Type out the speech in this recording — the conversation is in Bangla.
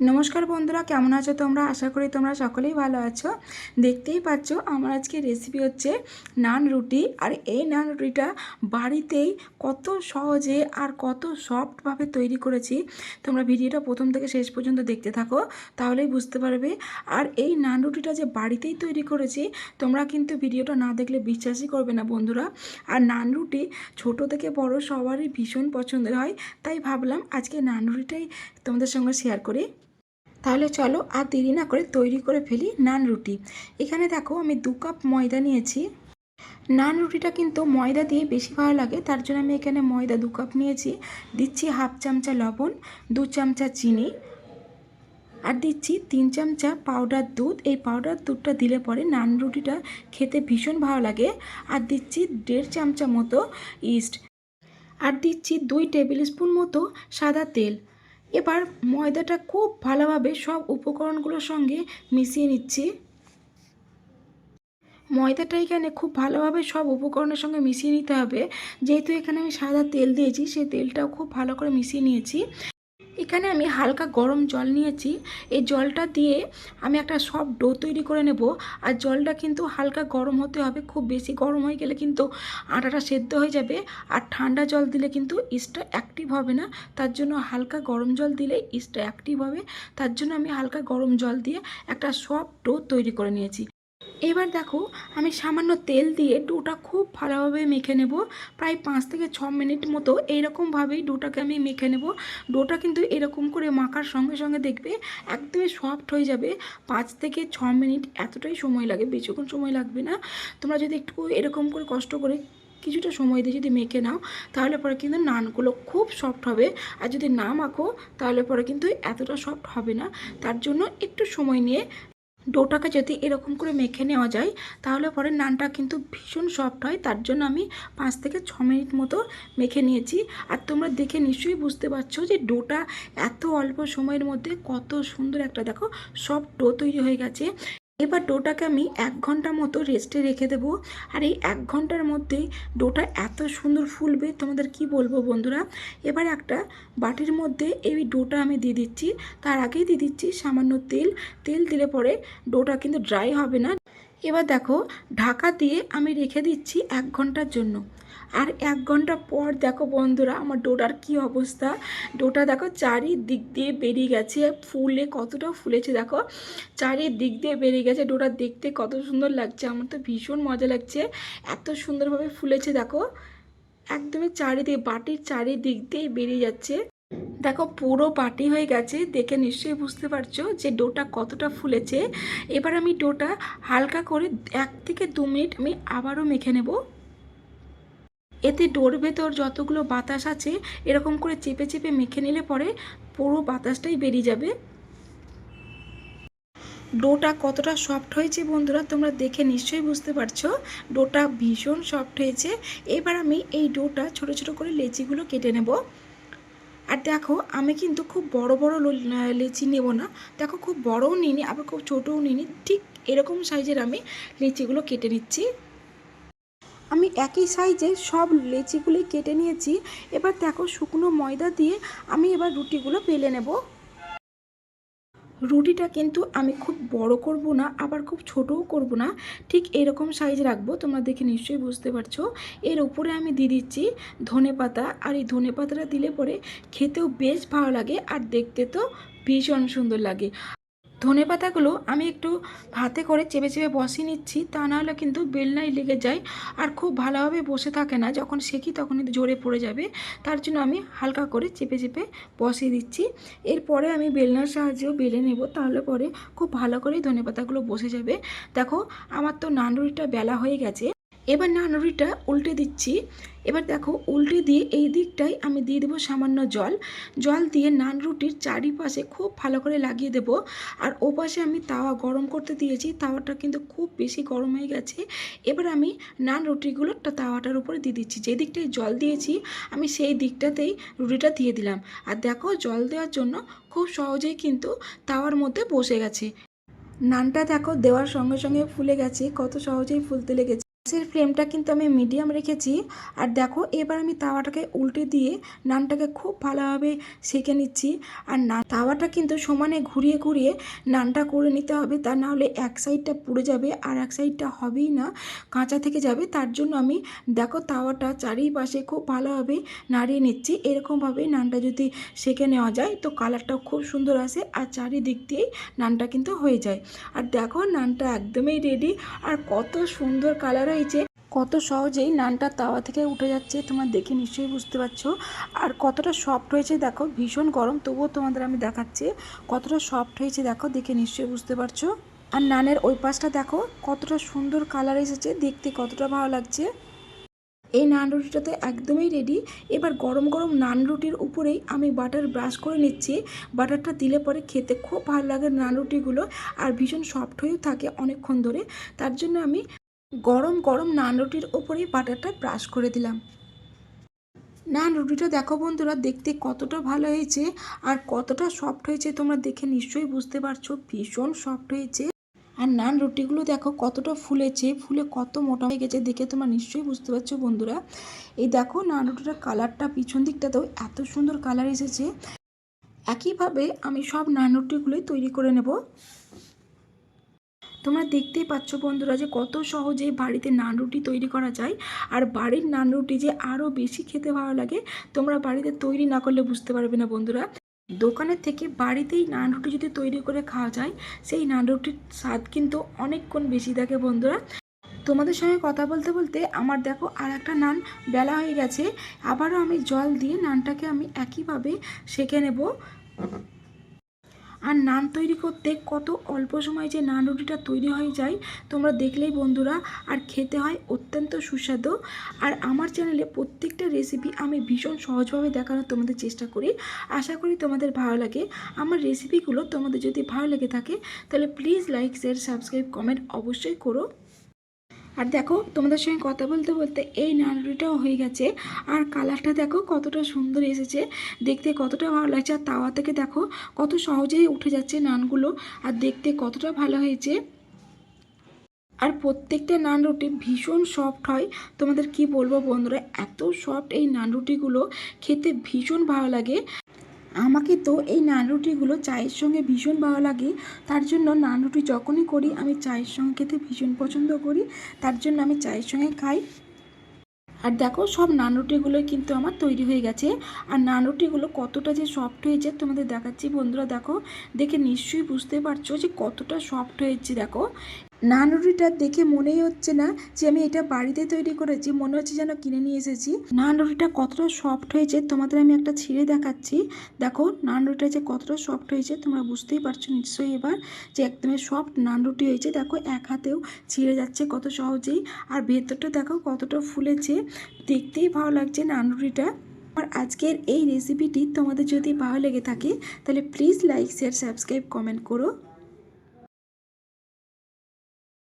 নমস্কার বন্ধুরা, কেমন আছো তোমরা? আশা করি তোমরা সকলেই ভালো আছো। দেখতেই পাচ্ছ, আমার আজকে রেসিপি হচ্ছে নান রুটি। আর এই নান রুটিটা বাড়িতেই কত সহজে আর কত সফটভাবে তৈরি করেছি। তোমরা ভিডিওটা প্রথম থেকে শেষ পর্যন্ত দেখতে থাকো, তাহলেই বুঝতে পারবে। আর এই নান রুটিটা যে বাড়িতেই তৈরি করেছি, তোমরা কিন্তু ভিডিওটা না দেখলে বিশ্বাসই করবে না বন্ধুরা। আর নান রুটি ছোটো থেকে বড় সবারই ভীষণ পছন্দের হয়, তাই ভাবলাম আজকে নান রুটিটাই তোমাদের সঙ্গে শেয়ার করি। তাহলে চলো আর দেরি না করে তৈরি করে ফেলি নান রুটি। এখানে দেখো আমি দু কাপ ময়দা নিয়েছি। নান রুটিটা কিন্তু ময়দা দিয়ে বেশি ভালো লাগে, তার জন্য আমি এখানে ময়দা দু কাপ নিয়েছি। দিচ্ছি হাফ চামচা লবণ, দু চামচা চিনি আর দিচ্ছি তিন চামচা পাউডার দুধ। এই পাউডার দুধটা দিলে পরে নান রুটিটা খেতে ভীষণ ভালো লাগে। আর দিচ্ছি দেড় চামচা মতো ইস্ট। আর দিচ্ছি দুই টেবিল স্পুন মতো সাদা তেল। এবার ময়দাটা খুব ভালোভাবে সব উপকরণগুলোর সঙ্গে মিশিয়ে নিচ্ছি। ময়দাটা এখানে খুব ভালোভাবে সব উপকরণের সঙ্গে মিশিয়ে নিতে হবে। যেহেতু এখানে আমি সাদা তেল দিয়েছি, সেই তেলটাও খুব ভালো করে মিশিয়ে নিয়েছি। এখানে আমি হালকা গরম জল নিয়েছি। এই জলটা দিয়ে আমি একটা সব ডো তৈরি করে নেব। আর জলটা কিন্তু হালকা গরম হতে হবে। খুব বেশি গরম হয়ে গেলে কিন্তু আটাটা সেদ্ধ হয়ে যাবে। আর ঠান্ডা জল দিলে কিন্তু ইস্টটা অ্যাক্টিভ হবে না। তার জন্য হালকা গরম জল দিলে ইস্টটা অ্যাক্টিভ হবে। তার জন্য আমি হালকা গরম জল দিয়ে একটা সব ডো তৈরি করে নিয়েছি। এবার দেখো, আমি সামান্য তেল দিয়ে ডোটা খুব ভালোভাবে মেখে নেব। প্রায় পাঁচ থেকে ছ মিনিট মতো এইরকমভাবেই ডোটাকে আমি মেখে নেব। ডোটা কিন্তু এরকম করে মাখার সঙ্গে সঙ্গে দেখবে একদমই সফট হয়ে যাবে। পাঁচ থেকে ছ মিনিট এতটাই সময় লাগে, বেশিক্ষণ সময় লাগবে না। তোমরা যদি একটু এরকম করে কষ্ট করে কিছুটা সময় দিয়ে যদি মেখে নাও, তাহলে পরে কিন্তু নানগুলো খুব সফট হবে। আর যদি না মাখো, তাহলে পরে কিন্তু এতটা সফট হবে না। তার জন্য একটু সময় নিয়ে ডোটাকে যদি এরকম করে মেখে নেওয়া যায়, তাহলে পরে নানটা কিন্তু ভীষণ সফট হয়। তার জন্য আমি পাঁচ থেকে ছ মিনিট মতো মেখে নিয়েছি। আর তোমরা দেখে নিশ্চয়ই বুঝতে পারছ যে ডোটা এত অল্প সময়ের মধ্যে কত সুন্দর একটা, দেখো সফট ডো তৈরি হয়ে গেছে। এবার ডোটাকে আমি এক ঘণ্টা মতো রেস্টে রেখে দেব। আর এই এক ঘণ্টার মধ্যে ডোটা এত সুন্দর ফুলবে, তোমাদের কি বলব বন্ধুরা? এবার একটা বাটির মধ্যে এই ডোটা আমি দিয়ে দিচ্ছি। তার আগেই দিয়ে দিচ্ছি সামান্য তেল। তেল দিলে পরে ডোটা কিন্তু ড্রাই হবে না। এবার দেখো, ঢাকা দিয়ে আমি রেখে দিচ্ছি এক ঘণ্টার জন্য। আর এক ঘণ্টা পর দেখো বন্ধুরা, আমার ডোটার কি অবস্থা? ডোটা দেখো চারিদিক দিয়ে বেরিয়ে গেছে, ফুলে কতটা ফুলেছে দেখো। চারিদিক দিয়ে বেরিয়ে গেছে ডোটা দেখতে কত সুন্দর লাগছে, আমার তো ভীষণ মজা লাগছে। এত সুন্দরভাবে ফুলেছে দেখো, একদমই চারিদিকে, বাটির চারিদিক দিয়ে বেরিয়ে যাচ্ছে। দেখো, পুরো বাটি হয়ে গেছে, দেখে নিশ্চয়ই বুঝতে পারছ যে ডোটা কতটা ফুলেছে। এবার আমি ডোটা হালকা করে এক থেকে দু মিনিট আমি আবারও মেখে নেব। এতে ডোর ভেতর যতগুলো বাতাস আছে, এরকম করে চেপে চেপে মেখে নিলে পরে পুরো বাতাসটাই বেরিয়ে যাবে। ডোটা কতটা সফট হয়েছে বন্ধুরা, তোমরা দেখে নিশ্চয়ই বুঝতে পারছ। ডোটা ভীষণ সফট হয়েছে। এবার আমি এই ডোটা ছোট ছোট করে লেচিগুলো কেটে নেব। আর দেখো, আমি কিন্তু খুব বড় বড় লিচি নেব না। দেখো, খুব বড়ও নিইনি, আবার খুব ছোটও নিইনি। ঠিক এরকম সাইজের আমি লিচিগুলো কেটে নিচ্ছি। আমি একই সাইজে সব লেচিগুলি কেটে নিয়েছি। এবার দেখো, শুকনো ময়দা দিয়ে আমি এবার রুটিগুলো পেলে নেব। রুটিটা কিন্তু আমি খুব বড় করব না, আবার খুব ছোটও করব না। ঠিক এরকম সাইজ রাখব, তোমরা দেখে নিশ্চয়ই বুঝতে পারছ। এর উপরে আমি দিয়ে দিচ্ছি ধনে পাতা, আর এই ধনে পাতাটা দিলে পরে খেতেও বেশ ভালো লাগে, আর দেখতে তো ভীষণ সুন্দর লাগে। ধনে পাতাগুলো আমি একটু হাতে করে চেপে চেপে বসিয়ে নিচ্ছি, তা নাহলে কিন্তু বেলনায় লেগে যায় আর খুব ভালোভাবে বসে থাকে না। যখন সেকি তখন কিন্তু জোরে পড়ে যাবে, তার জন্য আমি হালকা করে চেপে চেপে বসিয়ে দিচ্ছি। এরপরে আমি বেলনার সাহায্যেও বেলে নেব, তাহলে পরে খুব ভালো করেই ধনে পাতাগুলো বসে যাবে। দেখো, আমার তো নানরুটিটা বেলা হয়ে গেছে। এবার নানরুটিটা উল্টে দিচ্ছি। এবার দেখো, উল্টে দিয়ে এই দিকটায় আমি দিয়ে দেবো সামান্য জল। জল দিয়ে নান রুটির চারিপাশে খুব ভালো করে লাগিয়ে দেবো। আর ওপাশে আমি তাওয়া গরম করতে দিয়েছি। তাওয়াটা কিন্তু খুব বেশি গরম হয়ে গেছে। এবার আমি নান রুটিগুলো তাওয়াটার উপরে দিয়ে দিচ্ছি। যে দিকটায় জল দিয়েছি, আমি সেই দিকটাতেই রুটিটা দিয়ে দিলাম। আর দেখো, জল দেওয়ার জন্য খুব সহজেই কিন্তু তাওয়ার মধ্যে বসে গেছে। নানটা দেখো, দেওয়ার সঙ্গে সঙ্গে ফুলে গেছে। কত সহজেই ফুলতে লেগেছে। গ্যাসের ফ্লেমটা কিন্তু আমি মিডিয়াম রেখেছি। আর দেখো, এবার আমি তাওয়াটাকে উল্টে দিয়ে নানটাকে খুব ভালোভাবে সেঁকে নিচ্ছি। আর না তাওয়াটা কিন্তু সমানে ঘুরিয়ে ঘুরিয়ে নানটা করে নিতে হবে, তা না হলে এক সাইডটা পুড়ে যাবে আর এক সাইডটা হবেই না, কাঁচা থেকে যাবে। তার জন্য আমি দেখো তাওয়াটা চারিপাশে খুব ভালোভাবে নাড়িয়ে নিচ্ছি। এরকমভাবে নানটা যদি সেঁকে নেওয়া যায়, তো কালারটাও খুব সুন্দর আসে আর চারিদিক দিয়েই নানটা কিন্তু হয়ে যায়। আর দেখো, নানটা একদমই রেডি আর কত সুন্দর কালার হয়েছে কত সহজেই নানটা তাওয়া থেকে উঠে যাচ্ছে, তোমরা দেখে নিশ্চয়ই বুঝতে পারছ। আর কতটা সফট হয়েছে, দেখো, ভীষণ গরম, তবুও তোমাদের আমি দেখাচ্ছি। কতটা সফট হয়েছে, দেখো, দেখে নিশ্চয়ই বুঝতে পারছ। আর নানের ওই পাশটা, দেখো, কতটা সুন্দর কালার এসেছে, দেখতে কতটা ভালো লাগছে। এই নান রুটিটা তো একদমই রেডি এবার গরম গরম নান রুটির উপরেই আমি বাটার ব্রাশ করে নিচ্ছি। বাটারটা দিলে পরে খেতে খুব ভালো লাগে নান রুটিগুলো, আর ভীষণ সফট হয়েও থাকে অনেকক্ষণ ধরে। তার জন্য আমি গরম গরম নান রুটির ওপরেই বাটারটা ব্রাশ করে দিলাম। নান রুটিটা দেখো বন্ধুরা, দেখতে কতটা ভালো হয়েছে আর কতটা সফট হয়েছে তোমরা দেখে নিশ্চয়ই বুঝতে পারছ, ভীষণ সফট হয়েছে। আর নান রুটিগুলো দেখো কতটা ফুলেছে, ফুলে কত মোটা হয়ে গেছে দেখে তোমরা নিশ্চয়ই বুঝতে পারছ বন্ধুরা। এই দেখো নান রুটিটার কালারটা পিছন দিকটাতেও এত সুন্দর কালার এসেছে। একইভাবে আমি সব নান রুটিগুলোই তৈরি করে নেব। তোমরা দেখতেই পাচ্ছ বন্ধুরা যে কত সহজে বাড়িতে নান রুটি তৈরি করা যায়। আর বাড়ির নান রুটি যে আরও বেশি খেতে ভালো লাগে, তোমরা বাড়িতে তৈরি না করলে বুঝতে পারবে না বন্ধুরা। দোকানের থেকে বাড়িতেই নান রুটি যদি তৈরি করে খাওয়া যায়, সেই নান রুটির স্বাদ কিন্তু অনেকক্ষণ বেশি থাকে বন্ধুরা। তোমাদের সঙ্গে কথা বলতে বলতে আমার দেখো আর একটা নান বেলা হয়ে গেছে। আবারও আমি জল দিয়ে নানটাকে আমি একইভাবে সেঁকে নেব। আর নান তৈরি করতে কত অল্প সময় যে নান রুটিটা তৈরি হয়ে যায়, তোমরা দেখলেই বন্ধুরা, আর খেতে হয় অত্যন্ত সুস্বাদু। আর আমার চ্যানেলে প্রত্যেকটা রেসিপি আমি ভীষণ সহজভাবে দেখানোর তোমাদের চেষ্টা করি। আশা করি তোমাদের ভালো লাগে। আমার রেসিপিগুলো তোমাদের যদি ভালো লেগে থাকে, তাহলে please like share subscribe comment অবশ্যই করো। আর দেখো, তোমাদের সঙ্গে কথা বলতে বলতে এই নানরুটিটাও হয়ে গেছে। আর কালারটা দেখো, কতটা সুন্দর এসেছে। দেখতে কতটা ভালো লাগছে। আর তাওয়া থেকে দেখো, কত সহজেই উঠে যাচ্ছে নানগুলো। আর দেখতে কতটা ভালো হয়েছে। আর প্রত্যেকটা নান রুটি ভীষণ সফট হয়। তোমাদের কি বলব বন্ধুরা, এত সফট এই নান রুটিগুলো। খেতে ভীষণ ভালো লাগে। আমাকে তো এই নান রুটিগুলো চায়ের সঙ্গে ভীষণ ভালো লাগে। তার জন্য নান রুটি যখনই করি, আমি চায়ের সঙ্গে খেতে ভীষণ পছন্দ করি। তার জন্য আমি চায়ের সঙ্গে খাই। আর দেখো, সব নান রুটিগুলোই কিন্তু আমার তৈরি হয়ে গেছে। আর নান রুটিগুলো কতটা যে সফট হয়েছে তোমাদের দেখাচ্ছি বন্ধুরা, দেখো। দেখে নিশ্চয়ই বুঝতে পারছ যে কতটা সফট হয়েছে, দেখো। নান রুটিটা দেখে মনেই হচ্ছে না যে আমি এটা বাড়িতে তৈরি করেছি। মনে হচ্ছে যেন কিনে নিয়ে এসেছি। নান রুটিটা কতটা সফট হয়েছে, তোমাদের আমি একটা ছিঁড়ে দেখাচ্ছি। দেখো নান রুটিটা যে কতটা সফট হয়েছে, তোমরা বুঝতেই পারছ নিশ্চয়ই এবার যে একদমই সফট নান রুটি হয়েছে। দেখো, এক হাতেও ছিঁড়ে যাচ্ছে কত সহজেই। আর ভেতরটা দেখো, কতটা ফুলেছে। দেখতেই ভালো লাগছে নান রুটিটা আর আজকের এই রেসিপিটি তোমাদের যদি ভালো লেগে থাকে, তাহলে please like share subscribe comment করো।